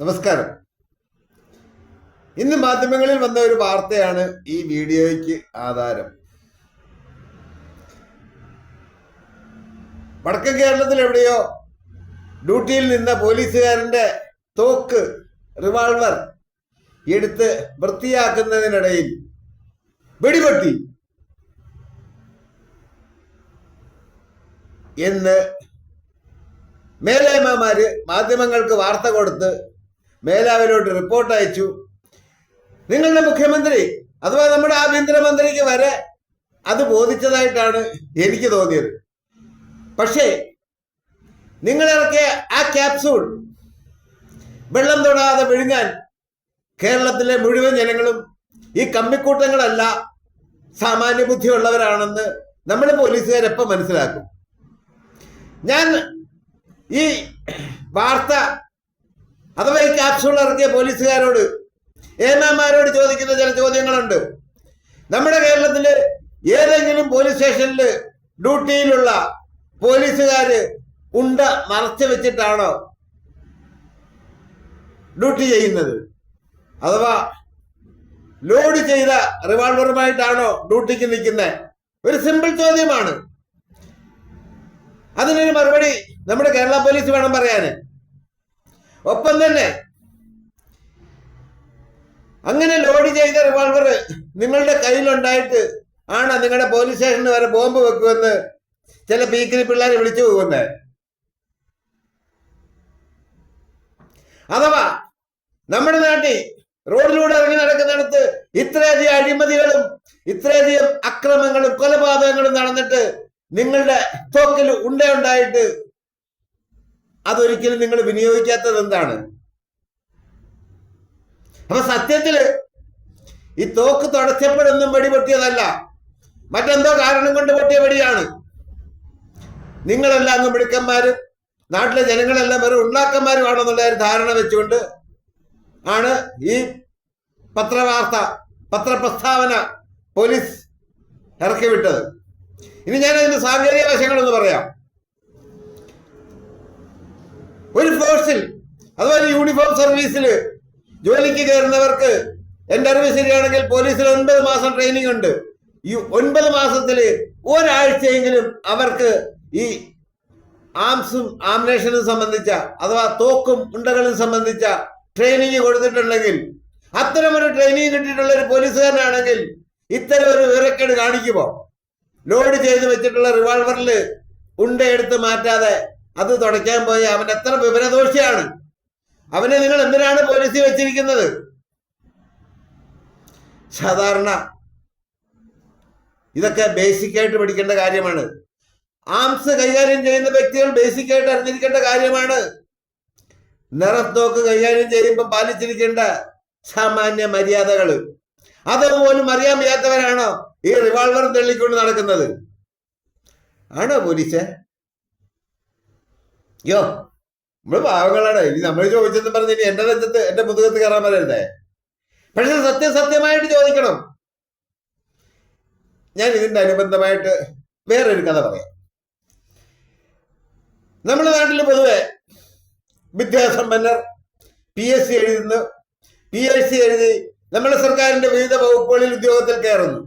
നമസ്കാരം. ഇന്ന് മാധ്യമങ്ങളിൽ വന്ന ഒരു വാർത്തയാണ് ഈ വീഡിയോയ്ക്ക് ആധാരം. വടക്കൻ കേരളത്തിൽ എവിടെയോ ഡ്യൂട്ടിയിൽ നിന്ന പോലീസുകാരന്റെ തോക്ക് റിവാൾവർ എടുത്ത് വൃത്തിയാക്കുന്നതിനിടയിൽ വെടിപൊട്ടി എന്ന് മേലേമാര് മാധ്യമങ്ങൾക്ക് വാർത്ത കൊടുത്ത് മേലാവിലോട്ട് റിപ്പോർട്ട് അയച്ചു. നിങ്ങളുടെ മുഖ്യമന്ത്രി അഥവാ നമ്മുടെ ആഭ്യന്തരമന്ത്രിക്ക് വരെ അത് ബോധിച്ചതായിട്ടാണ് എനിക്ക് തോന്നിയത്. പക്ഷേ നിങ്ങളിറക്കിയ ആ ക്യാപ്സൂൾ വെള്ളം തൊടാതെ വിഴുങ്ങാൻ കേരളത്തിലെ മുഴുവൻ ജനങ്ങളും ഈ കമ്മിക്കൂട്ടങ്ങളല്ല സാമാന്യ ബുദ്ധിയുള്ളവരാണെന്ന് നമ്മൾ പോലീസുകാരെപ്പം മനസ്സിലാക്കും. ഞാൻ ഈ വാർത്ത അഥവാ ഈ ക്യാപ്സൂൾ ഇറക്കിയ പോലീസുകാരോട് ഏമാമാരോട് ചോദിക്കുന്ന ചില ചോദ്യങ്ങളുണ്ട്. നമ്മുടെ കേരളത്തിൽ ഏതെങ്കിലും പോലീസ് സ്റ്റേഷനിൽ ഡ്യൂട്ടിയിലുള്ള പോലീസുകാർ ഉണ്ട മറച്ചു വെച്ചിട്ടാണോ ഡ്യൂട്ടി ചെയ്യുന്നത്? അഥവാ ലോഡ് ചെയ്ത റിവാൾവറുമായിട്ടാണോ ഡ്യൂട്ടിക്ക് നിൽക്കുന്നത് ഒരു സിമ്പിൾ ചോദ്യമാണ്. അതിനൊരു മറുപടി നമ്മുടെ കേരള പോലീസ് വേണം പറയാന്. ഒപ്പം തന്നെ അങ്ങനെ ലോഡ് ചെയ്ത റിവോൾവർ നിങ്ങളുടെ കയ്യിലുണ്ടായിട്ട് ആണ് നിങ്ങളുടെ പോലീസ് സ്റ്റേഷനിൽ വരെ ബോംബ് വെക്കുമെന്ന് ചില പീക്കിരി പിള്ളേരെ വിളിച്ചു പോകുന്നത്. അഥവാ നമ്മുടെ നാട്ടിൽ റോഡിലൂടെ ഇറങ്ങി നടക്കുന്നിടത്ത് ഇത്രയധികം അഴിമതികളും ഇത്രയധികം അക്രമങ്ങളും കൊലപാതകങ്ങളും നടന്നിട്ട് നിങ്ങളുടെ തോക്കിൽ ഉണ്ടയുണ്ടായിട്ട് അതൊരിക്കലും നിങ്ങൾ വിനിയോഗിക്കാത്തത് എന്താണ്? അപ്പൊ സത്യത്തിൽ ഈ തോക്ക് തുടച്ചപ്പോഴൊന്നും വെടി പൊട്ടിയതല്ല മറ്റെന്തോ കാരണം കൊണ്ട് പൊട്ടിയ വെടിയാണ്. നിങ്ങളെല്ലാം അങ്ങ് മിടുക്കന്മാരും നാട്ടിലെ ജനങ്ങളെല്ലാം വെറും ഉണ്ടാക്കന്മാരുമാണെന്നുള്ള ഒരു ധാരണ വെച്ചുകൊണ്ട് ആണ് ഈ പത്രവാർത്ത പത്രപ്രസ്താവന പോലീസ് ഇറക്കി വിട്ടത് ഇനി ഞാൻ അതിന്റെ സാങ്കേതിക വശങ്ങളൊന്ന് പറയാം. ഒരു ഫോഴ്സിൽ അഥവാ യൂണിഫോം സർവീസിൽ ജോലിക്ക് കയറുന്നവർക്ക് എന്റെ അറിവ് ശരിയാണെങ്കിൽ പോലീസിൽ ഒൻപത് മാസം ട്രെയിനിങ് ഉണ്ട്. ഈ ഒൻപത് മാസത്തിൽ ഒരാഴ്ചയെങ്കിലും അവർക്ക് ഈ ആംസും ആംനേഷനും സംബന്ധിച്ച അഥവാ തോക്കും ഉണ്ടകളും സംബന്ധിച്ച ട്രെയിനിങ് കൊടുത്തിട്ടുണ്ടെങ്കിൽ അത്തരമൊരു ട്രെയിനിങ് കിട്ടിയിട്ടുള്ള ഒരു പോലീസുകാരനാണെങ്കിൽ ഇത്തരം ഒരു വിവരക്കേട് കാണിക്കുമോ? ലോഡ് ചെയ്ത് വെച്ചിട്ടുള്ള റിവാൾവറിൽ ഉണ്ട എടുത്ത് മാറ്റാതെ അത് തുടയ്ക്കാൻ പോയി അവൻ എത്ര വിവരദോഷിയാണ്? അവനെ നിങ്ങൾ എന്തിനാണ് പോലീസിൽ വെച്ചിരിക്കുന്നത്? സാധാരണ ഇതൊക്കെ ബേസിക് ആയിട്ട് പഠിക്കേണ്ട കാര്യമാണ്. ആംസ് കൈകാര്യം ചെയ്യുന്ന വ്യക്തികൾ ബേസിക് ആയിട്ട് അറിഞ്ഞിരിക്കേണ്ട കാര്യമാണ്. നിറത്തോക്ക് കൈകാര്യം ചെയ്യുമ്പോൾ പാലിച്ചിരിക്കേണ്ട സാമാന്യ മര്യാദകൾ അതുപോലും അറിയാൻ വയ്യാത്തവരാണോ ഈ റിവാൾവർ തള്ളിക്കൊണ്ട് നടക്കുന്നത്? ആണോ പോലീസ്? യോ നമ്മൾ പാവങ്ങളാണ്. ഇനി നമ്മൾ ചോദിച്ചെന്ന് പറഞ്ഞ് ഇനി എന്റെ നെഞ്ചത്ത് എന്റെ മുതുകത്ത് കയറാൻ പറയരുതേ. പക്ഷെ സത്യസത്യമായിട്ട് ചോദിക്കണം. ഞാൻ ഇതിന്റെ അനുബന്ധമായിട്ട് വേറൊരു കഥ പറയാം. നമ്മുടെ നാട്ടിൽ പൊതുവെ വിദ്യാസമ്പന്നർ പി എസ് സി എഴുതുന്നു. പി എസ് സി എഴുതി നമ്മുടെ സർക്കാരിന്റെ വിവിധ വകുപ്പുകളിൽ ഉദ്യോഗത്തിൽ കയറുന്നു.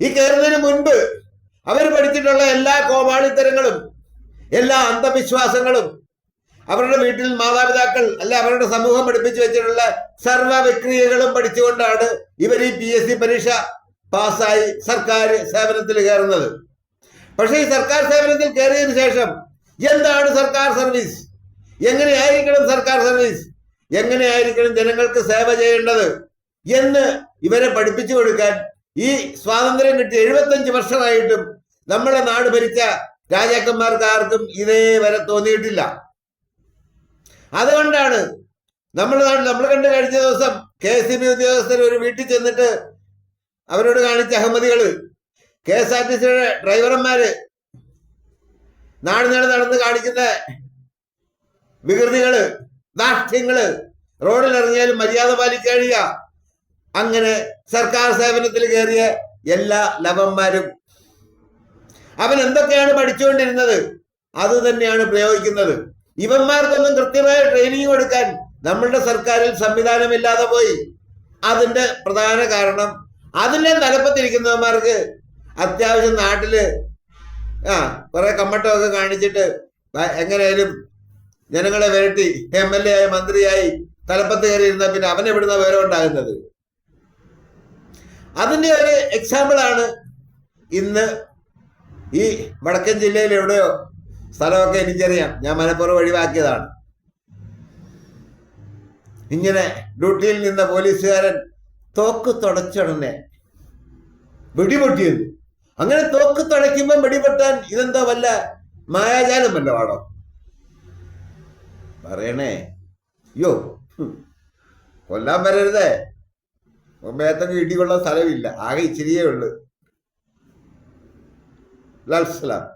ഈ കയറുന്നതിന് മുൻപ് അവർ പഠിച്ചിട്ടുള്ള എല്ലാ കോമാളിത്തരങ്ങളും എല്ലാ അന്ധവിശ്വാസങ്ങളും അവരുടെ വീട്ടിൽ മാതാപിതാക്കൾ അല്ല അവരുടെ സമൂഹം പഠിപ്പിച്ചു വെച്ചിട്ടുള്ള സർവ വിക്രിയകളും പഠിച്ചുകൊണ്ടാണ് ഇവർ ഈ പി എസ് സി പരീക്ഷ പാസ്സായി സർക്കാർ സേവനത്തിൽ കയറുന്നത്. പക്ഷേ ഈ സർക്കാർ സേവനത്തിൽ കയറിയതിനു ശേഷം എന്താണ് സർക്കാർ സർവീസ്? എങ്ങനെയായിരിക്കണം സർക്കാർ സർവീസ്? എങ്ങനെയായിരിക്കണം ജനങ്ങൾക്ക് സേവ ചെയ്യേണ്ടത് എന്ന് ഇവരെ പഠിപ്പിച്ചു കൊടുക്കാൻ ഈ സ്വാതന്ത്ര്യം കിട്ടിയ എഴുപത്തഞ്ച് വർഷമായിട്ടും നമ്മളെ നാട് ഭരിച്ച രാജാക്കന്മാർക്ക് ആർക്കും ഇതേ വരെ തോന്നിയിട്ടില്ല. അതുകൊണ്ടാണ് നമ്മൾ നമ്മൾ കണ്ട് കഴിഞ്ഞ ദിവസം കെ എസ് സി ബി ഉദ്യോഗസ്ഥർ ഒരു വീട്ടിൽ ചെന്നിട്ട് അവരോട് കാണിച്ച അഹമ്മദികൾ കെ എസ് ആർ ടി സിയുടെ ഡ്രൈവർമാര് നാട് നാട് നടന്ന് കാണിക്കുന്ന വികൃതികൾ ദാഷ്ട്യങ്ങൾ റോഡിൽ ഇറങ്ങിയാൽ മര്യാദ പാലിക്കുക അങ്ങനെ സർക്കാർ സേവനത്തിൽ കയറിയ എല്ലാ ലവന്മാരും അവൻ എന്തൊക്കെയാണ് പഠിച്ചുകൊണ്ടിരുന്നത്? അത് തന്നെയാണ് പ്രയോഗിക്കുന്നത്. ഇവന്മാർക്കൊന്നും കൃത്യമായ ട്രെയിനിങ് കൊടുക്കാൻ നമ്മളുടെ സർക്കാരിൽ സംവിധാനമില്ലാതെ പോയി. അതിന്റെ പ്രധാന കാരണം അതിന്റെ തലപ്പത്തിരിക്കുന്നവന്മാർക്ക് അത്യാവശ്യം നാട്ടിൽ ആ കുറെ കമ്മട്ടമൊക്കെ കാണിച്ചിട്ട് എങ്ങനെയായാലും ജനങ്ങളെ വരട്ടി എം എൽ എ ആയി മന്ത്രിയായി തലപ്പത്ത് കയറിയിരുന്ന പിന്നെ അവനെ വിടുന്ന വിവരം ഉണ്ടാകുന്നത്? അതിന്റെ ഒരു എക്സാമ്പിളാണ് ഇന്ന് ഈ വടക്കൻ ജില്ലയിൽ എവിടെയോ സ്ഥലമൊക്കെ എനിക്കറിയാം. ഞാൻ മലപ്പുറം ഒഴിവാക്കിയതാണ് ഇങ്ങനെ ഡ്യൂട്ടിയിൽ നിന്ന പോലീസുകാരൻ തോക്ക് തുടച്ചുടനെ വെടിപൊട്ടിയത്. അങ്ങനെ തോക്ക് തുടയ്ക്കുമ്പോൾ വെടിപൊട്ടാൻ ഇതെന്താ വല്ല മായാജാലം വാടോ പറയണേ. യോ. കൊല്ലാൻ വരരുതേ. മേത്തൊക്കെ സ്ഥലമില്ല. ആകെ ഇച്ചിരിയേ ഉള്ളു. لا السلام.